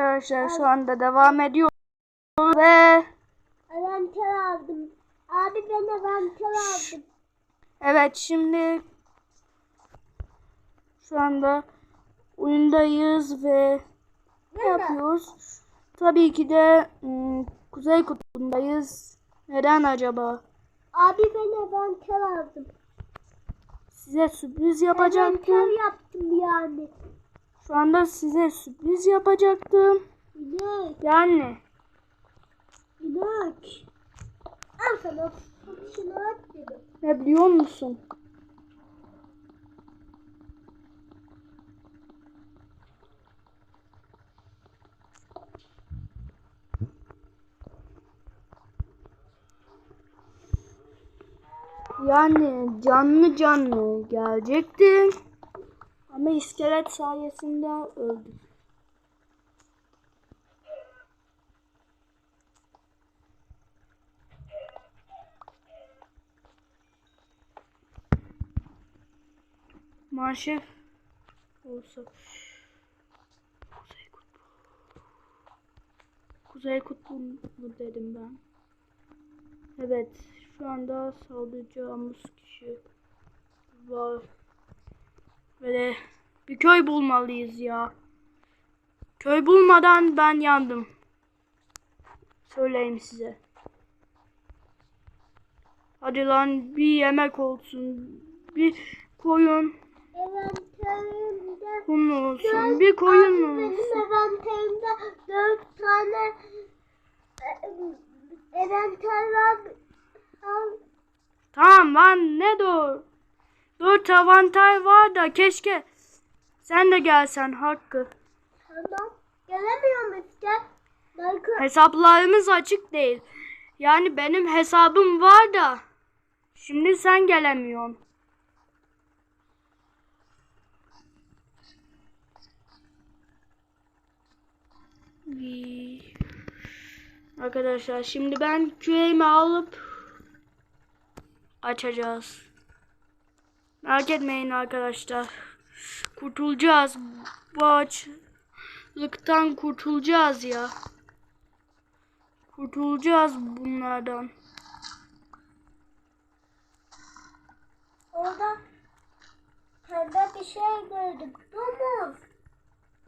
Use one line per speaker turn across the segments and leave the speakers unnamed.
arkadaşlar şu anda devam ediyor ve
Avantar aldım. Abi ben avantar aldım.
evet şimdi şu anda oyundayız ve ne yapıyoruz? Tabii ki de ım, Kuzey Kutbu'ndayız. Neden acaba?
Abi ben avantar aldım.
Size sürpriz yapacaktım.
Avantar yaptım yani.
Şu anda size sürpriz yapacaktım.
Bilek,
Yani
bilek. Al sana şunu at dedim.
ne biliyor musun? Yani canlı canlı gelecektin. Ama iskelet sayesinde öldü. Manşef olsa Kuzey Kutbu. Kuzey Kutbu mu dedim ben. Evet, şu anda saldıracağımız kişi var. Böyle bir köy bulmalıyız ya. Köy bulmadan ben yandım. Söyleyeyim size. Hadi lan bir yemek olsun. Bir koyun.
Avantarımda
Kum olsun. Bir koyun
Abi
olsun.
benim dört tane avantar var. Al.
Tamam lan ne doğru. Dört avantaj var da keşke sen de gelsen Hakkı.
Tamam. Gelemiyorum işte. Belki
Hesaplarımız açık değil. Yani benim hesabım var da şimdi sen gelemiyorsun. Arkadaşlar şimdi ben küreğimi alıp açacağız. Merak etmeyin arkadaşlar. Kurtulacağız. Bu açlıktan kurtulacağız ya. Kurtulacağız bunlardan.
orada pembe bir şey gördüm. Domuz.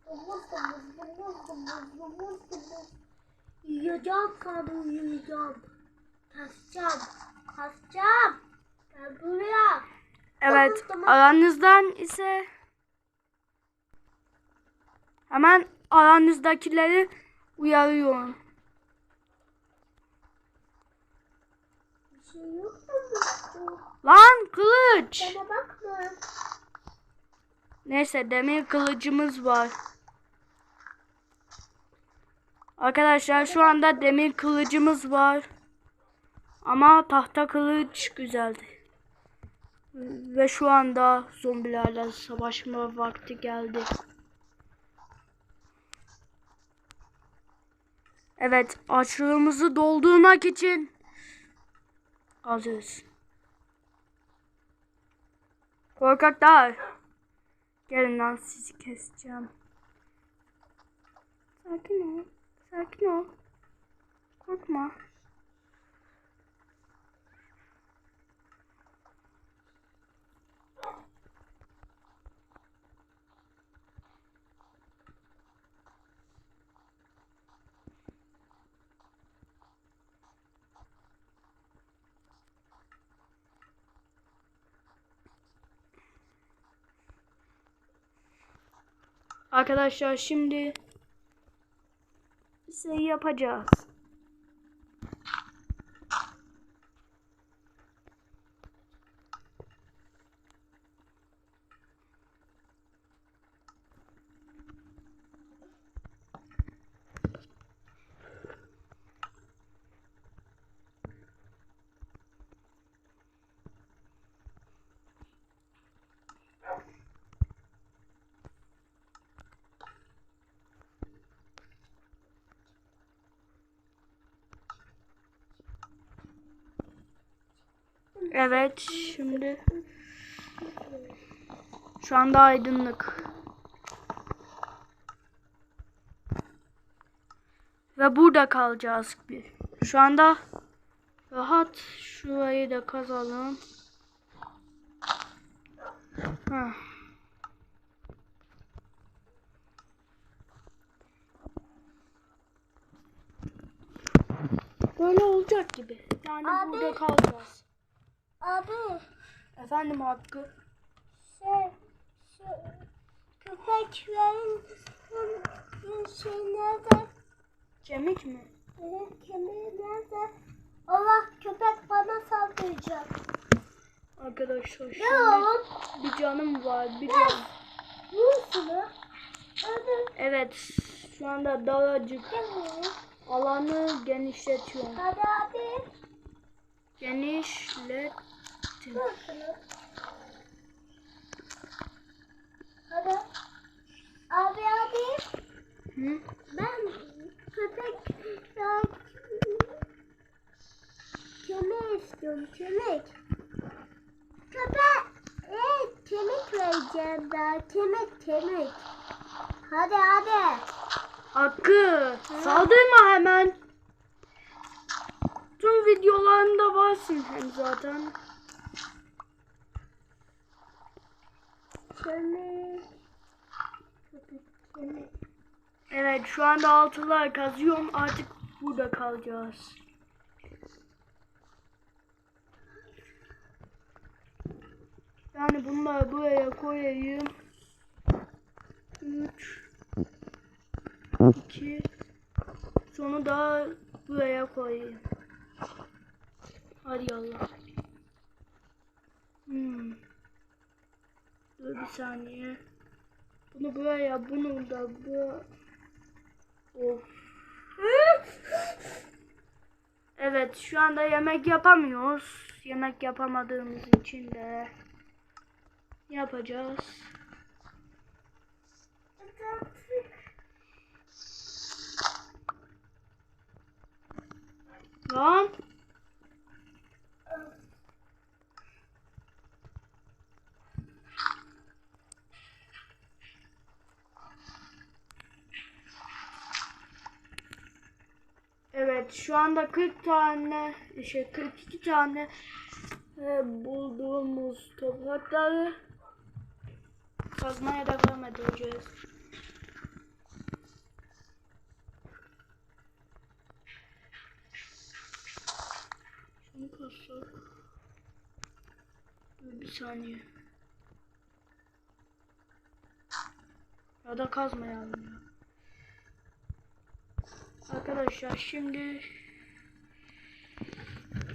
Domuz, domuz, domuz, domuz, domuz, domuz. Yiyeceğim sana yiyeceğim. Kasacağım. Kasacağım. Gel buraya.
Evet, aranızdan ise hemen aranızdakileri uyarıyorum.
Şey?
Lan kılıç. Neyse demir kılıcımız var. Arkadaşlar şu anda demir kılıcımız var. Ama tahta kılıç güzeldi. Ve şu anda zombilerle savaşma vakti geldi. Evet, açlığımızı doldurmak için hazırız. Korkaklar. Gelin lan sizi keseceğim. Sakin ol. Sakin ol. Korkma. Arkadaşlar şimdi şey yapacağız. Evet şimdi şu anda aydınlık. Ve burada kalacağız. Bir. Şu anda rahat şurayı da kazalım. Heh. Böyle olacak gibi. Yani
Abi.
burada kalacağız.
Abi
Efendim Hakkı.
şey şu köpeklerin şey nerede?
Kemik mi?
Evet, kemiği nerede? Allah köpek bana saldıracak.
Arkadaşlar
Ne
şimdi
oğlum?
bir canım var. Bir can.
Vursun
Evet. Şu anda daracık
gelin.
alanı genişletiyorum.
Hadi abi.
Genişlet.
Vursun. Hadi. Abi abi.
Hı?
Ben köpek ya, kemik istiyorum kemik. Köpek evet kemik vereceğim daha kemik kemik. Hadi hadi.
Hakkı saldırma hemen. Tüm videolarımda varsın hem zaten.
Kemik.
Evet şu anda altılar kazıyorum. Artık burada kalacağız. Yani bunları buraya koyayım. 3 2 Sonu da buraya koyayım. Hadi Allah. Hmm. Dur bir saniye. Bunu buraya, bunu da bu. Evet, şu anda yemek yapamıyoruz. Yemek yapamadığımız için de yapacağız. Lan. Evet şu anda 40 tane şey 42 tane e, bulduğumuz toprakları kazmaya devam edeceğiz. Şunu kazsak. Bir saniye. Ya da kazmayalım ya. Arkadaşlar şimdi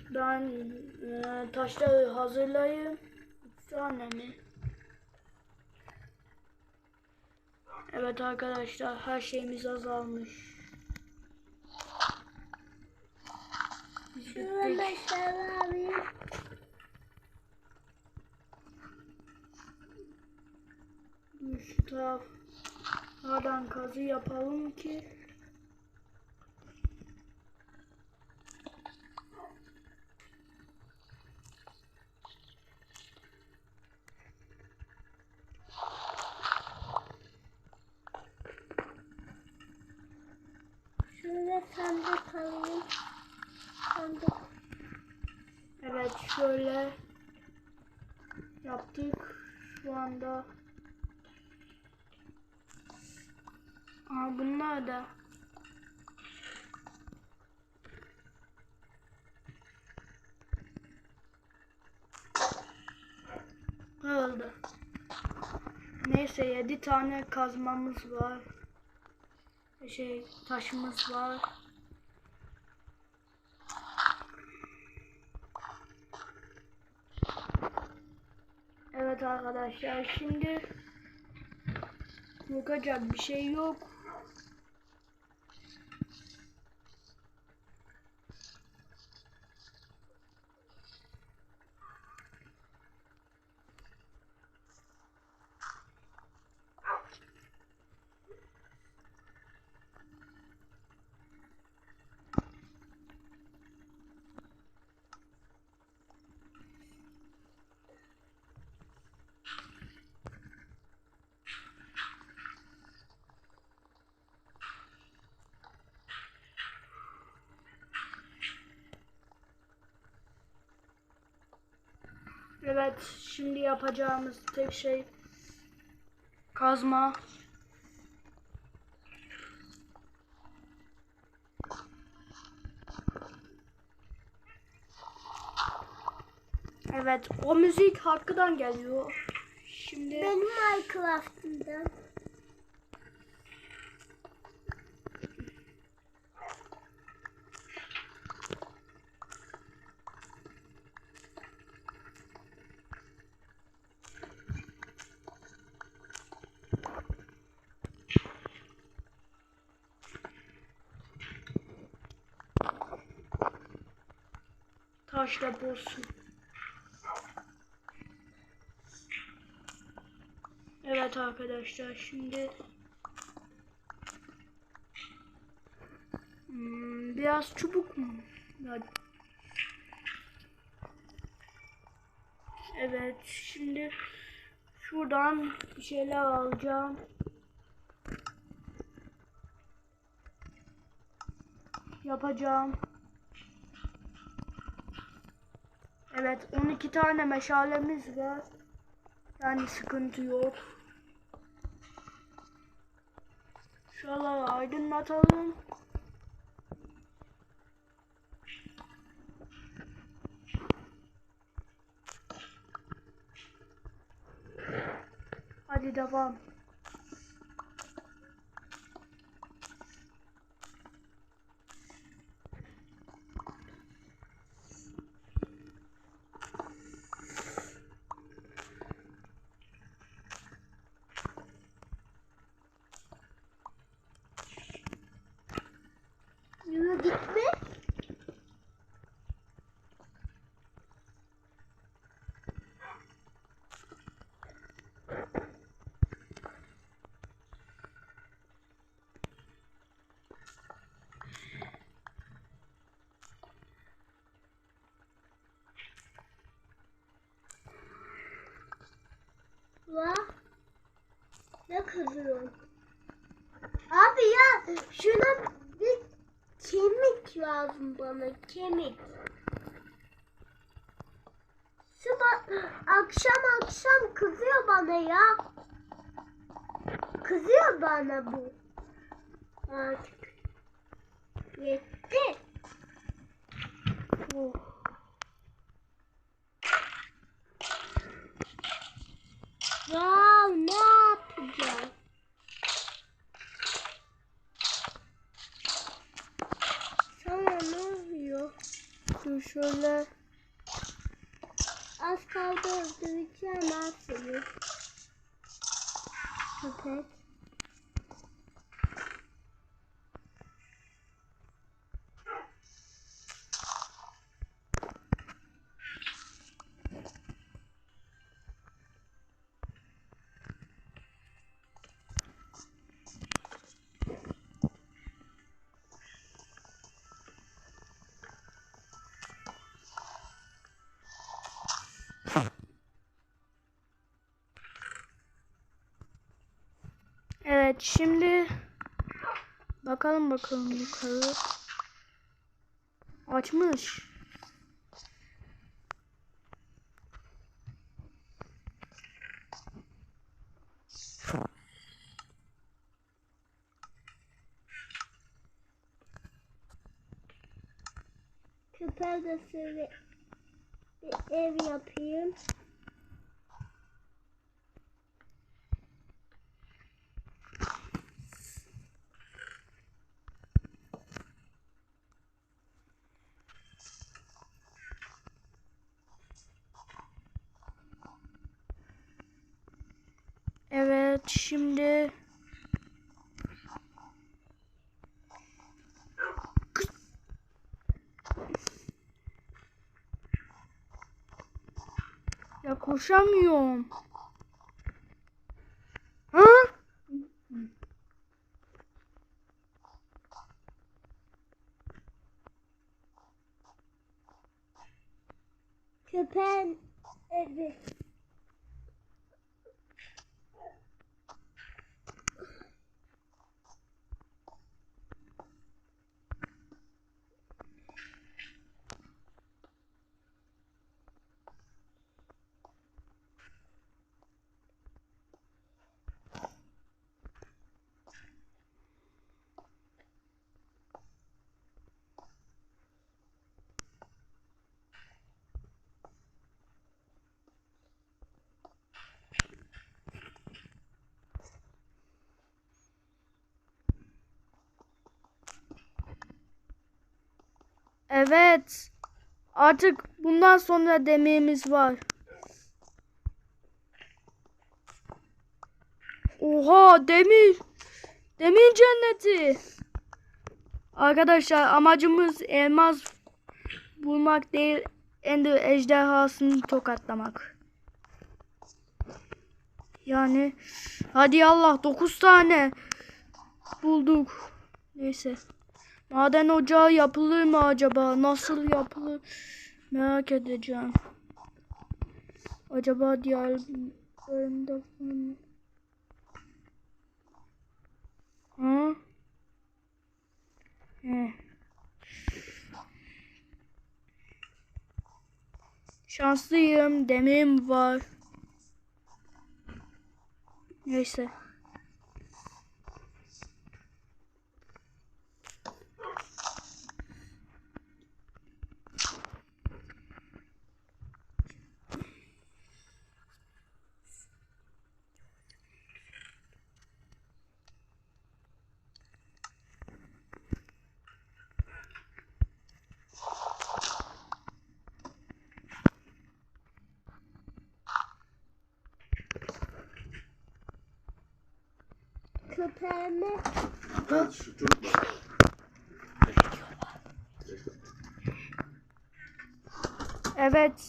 ben e, taşları hazırlayayım. Üç? Evet arkadaşlar her şeyimiz azalmış.
Mesela abi.
Şu taraflardan kazı yapalım ki
Şurada sandık alayım. Sandık.
Evet şöyle yaptık şu anda. Aa bunlar da. Oldu. Neyse 7 tane kazmamız var. Şey taşımız var. Evet arkadaşlar şimdi korkacak bir şey yok. Evet, şimdi yapacağımız tek şey kazma. Evet, o müzik hakkıdan geliyor. Şimdi
Benim Minecraft'ımdan.
Taşla bulsun. Evet arkadaşlar şimdi Hmm, biraz çubuk mu? Ya- Evet şimdi şuradan bir şeyler alacağım. Yapacağım. Evet 12 tane meşalemiz var. Yani sıkıntı yok. Şuraları aydınlatalım. Hadi devam.
Kızıyorsun? Abi ya şuna bir kemik lazım bana kemik. Sabah akşam akşam kızıyor bana ya. Kızıyor bana bu. Artık. Yetti.
Oh.
Ya
şöyle.
Az kaldı öldüreceğim ben seni. Köpek.
Evet şimdi bakalım bakalım yukarı. Açmış.
Köpeğe de şöyle bir ev yapayım.
Evet şimdi Ya koşamıyorum. Ha?
Köpeğin evi.
Evet. Artık bundan sonra dememiz var. Oha demir. Demir cenneti. Arkadaşlar amacımız elmas bulmak değil Ender ejderhasını tokatlamak. Yani hadi Allah 9 tane bulduk. Neyse. Maden ocağı yapılır mı acaba? Nasıl yapılır? Merak edeceğim. Acaba diğer bölümde falan- Hı? Hı. Şanslıyım. Demirim var. Neyse.
Köpeğimi
Ha, şu çocuk bak.
Evet.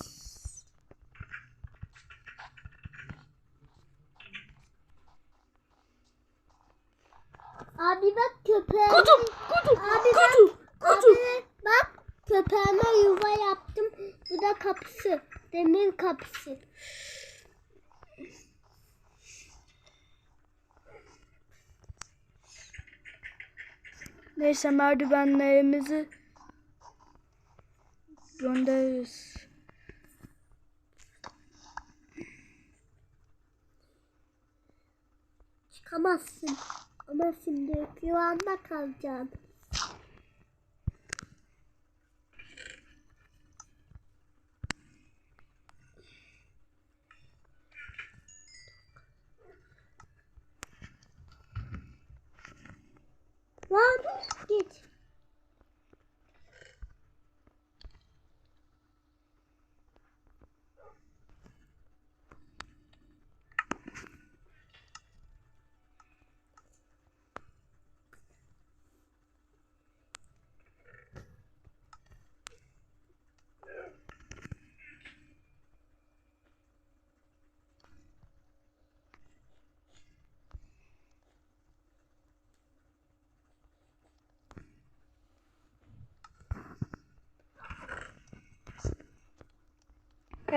Abi bak köpeğime.
Kutu, kutu,
Abi
kutu,
bak.
kutu.
Abi bak köpeğime yuva yaptım. Bu da kapısı. Demir kapısı.
Neyse merdivenlerimizi göndeririz.
Çıkamazsın. Ama şimdi yuvanda kalacaksın. Lan git.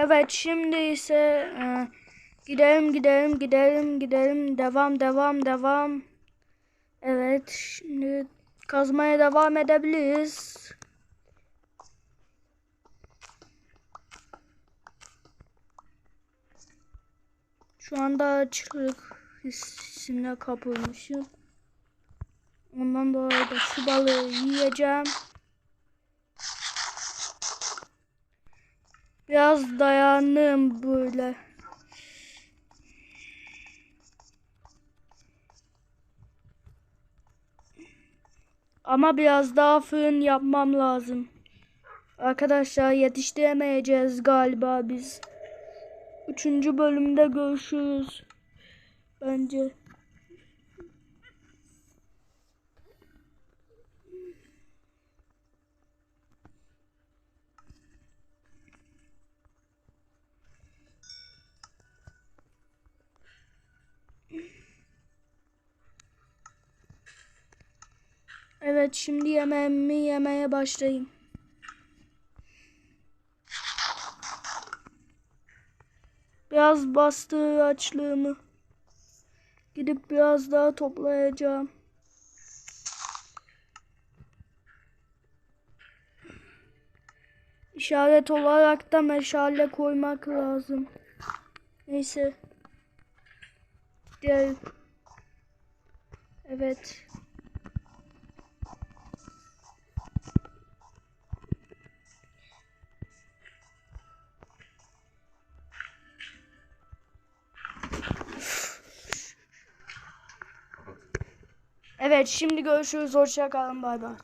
Evet şimdi ise e, gidelim gidelim gidelim gidelim devam devam devam. Evet şimdi kazmaya devam edebiliriz. Şu anda açlık hissine kapılmışım. Ondan dolayı da şu balığı yiyeceğim. Biraz dayandım böyle. Ama biraz daha fırın yapmam lazım. Arkadaşlar yetiştiremeyeceğiz galiba biz. Üçüncü bölümde görüşürüz. Bence. Evet şimdi yemeğimi yemeye başlayayım. Biraz bastı açlığımı. Gidip biraz daha toplayacağım. İşaret olarak da meşale koymak lazım. Neyse. Gel. Evet. Evet şimdi görüşürüz. Hoşça kalın. Bay bay.